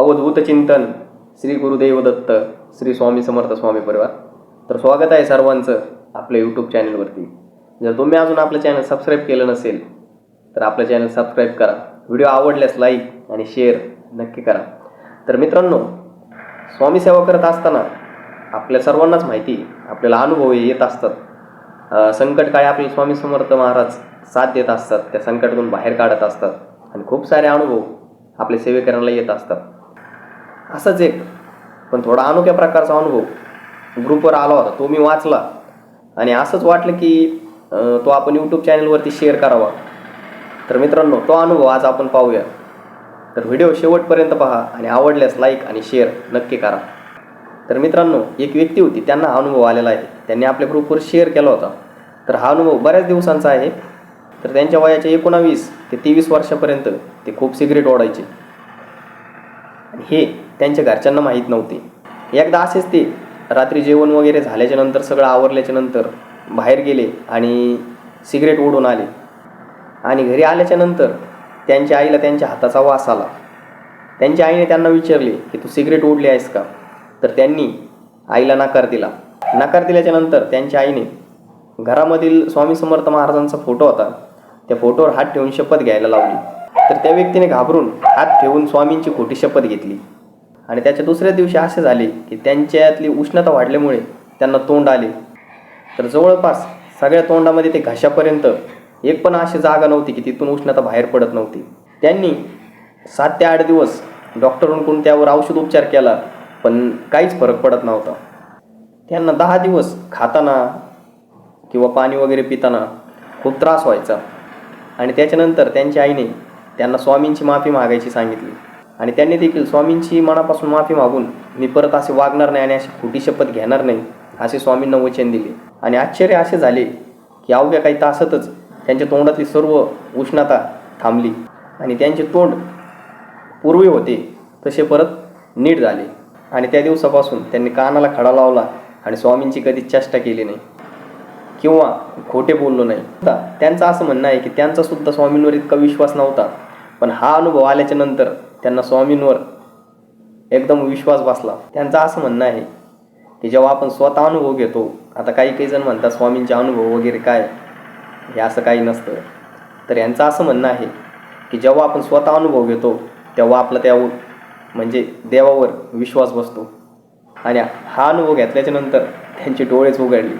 अवधूत चिंतन श्री गुरुदेव दत्त श्री स्वामी समर्थ स्वामी परिवार. तर स्वागत आहे सर्वांचं आपल्या यूट्यूब चॅनलवरती जर तुम्ही अजून आपलं चॅनल सबस्क्राईब केलं नसेल तर आपलं चॅनल सबस्क्राईब करा. व्हिडिओ आवडल्यास लाईक आणि शेअर नक्की करा. तर मित्रांनो स्वामी सेवा करत असताना आपल्या सर्वांनाच माहिती आपल्याला अनुभव हे येत असतात. संकट काय आपले स्वामी समर्थ महाराज साथ देत असतात त्या संकटातून बाहेर काढत असतात. आणि खूप सारे अनुभव आपल्या सेवेकरांना येत असतात. असंच एक. पण थोडा अनोख्या प्रकारचा अनुभव. ग्रुपवर आला होता तो मी वाचला. आणि असंच वाटलं की तो आपण यूट्यूब चॅनलवरती शेअर करावा. तर मित्रांनो तो अनुभव आज आपण पाहूया. तर व्हिडिओ शेवटपर्यंत पहा आणि आवडल्यास लाईक आणि शेअर नक्की करा. तर मित्रांनो एक व्यक्ती होती त्यांना हा अनुभव आलेला आहे. त्यांनी आपल्या ग्रुपवर शेअर केला होता. तर हा अनुभव बऱ्याच दिवसांचा आहे. तर त्यांच्या वयाच्या एकोणावीस ते तेवीस वर्षापर्यंत ते खूप सिगरेट ओढायचे. आणि हे त्यांच्या घरच्यांना माहीत नव्हते. एकदा असेच ते रात्री जेवण वगैरे झाल्याच्यानंतर सगळं आवरल्याच्या नंतर बाहेर गेले आणि सिगरेट ओढून आले. आणि घरी आल्याच्यानंतर त्यांच्या आईला त्यांच्या हाताचा वास आला. त्यांच्या आईने त्यांना विचारले की तू सिगरेट ओढली आहेस का? तर त्यांनी आईला नकार दिला. नकार दिल्याच्या नंतर त्यांच्या आईने घरामधील स्वामी समर्थ महाराजांचा फोटो होता. त्या फोटोवर हात ठेवून शपथ घ्यायला लावली. तर त्या व्यक्तीने घाबरून हात ठेवून स्वामींची खोटी शपथ घेतली. आणि त्याच्या दुसऱ्या दिवशी असे झाले की त्यांच्यातली उष्णता वाढल्यामुळे त्यांना तोंड आले. तर जवळपास सगळ्या तोंडामध्ये ते घशापर्यंत एक पण अशी जागा नव्हती की तिथून उष्णता बाहेर पडत नव्हती. त्यांनी सात ते आठ दिवस डॉक्टरांकडून त्यावर औषध उपचार केला पण काहीच फरक पडत नव्हता. त्यांना दहा दिवस खाताना किंवा पाणी वगैरे पिताना खूप त्रास व्हायचा. आणि त्याच्यानंतर त्यांच्या आईने त्यांना स्वामींची माफी मागायची सांगितली. आणि त्यांनी देखील स्वामींची मनापासून माफी मागून मी परत असे वागणार नाही आणि अशी खोटी शपथ घेणार नाही असे स्वामींना वचन दिले. आणि आश्चर्य असे झाले की अवघ्या काही तासातच त्यांच्या तोंडातली सर्व उष्णता थांबली आणि त्यांचे तोंड पूर्वी होते तसे परत नीट झाले. आणि त्या दिवसापासून त्यांनी कानाला खडा लावला आणि स्वामींची कधी चेष्टा केली नाही किंवा खोटे बोललो नाही. त्यांचं असं म्हणणं आहे की त्यांचासुद्धा स्वामींवर इतका विश्वास नव्हता पण हा अनुभव आल्याच्यानंतर त्यांना स्वामींवर एकदम विश्वास बसला. त्यांचं असं म्हणणं आहे की जेव्हा आपण स्वतः अनुभव घेतो आता काही काही जण म्हणतात स्वामींचे अनुभव वगैरे काय? हे असं काही नसतं. तर यांचं असं म्हणणं आहे की जेव्हा आपण स्वतः अनुभव घेतो तेव्हा आपला त्या म्हणजे देवावर विश्वास बसतो. आणि हा अनुभव घेतल्याच्या नंतर त्यांचे डोळेच उघडले.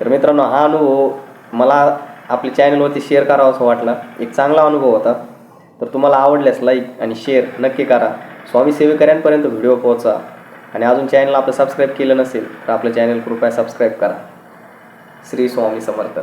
तर मित्रांनो हा अनुभव मला आपल्या चॅनलवरती शेअर करावा असं वाटला. एक चांगला अनुभव होता. तर तुम्हाला आवडल्यास लाईक आणि शेअर नक्की करा. स्वामी सेवेकऱ्यांपर्यंत व्हिडिओ पोहोचा. आणि अजून चॅनल आपलं सबस्क्राईब केलं नसेल तर आपलं चॅनल कृपया सबस्क्राईब करा. श्री स्वामी समर्थ.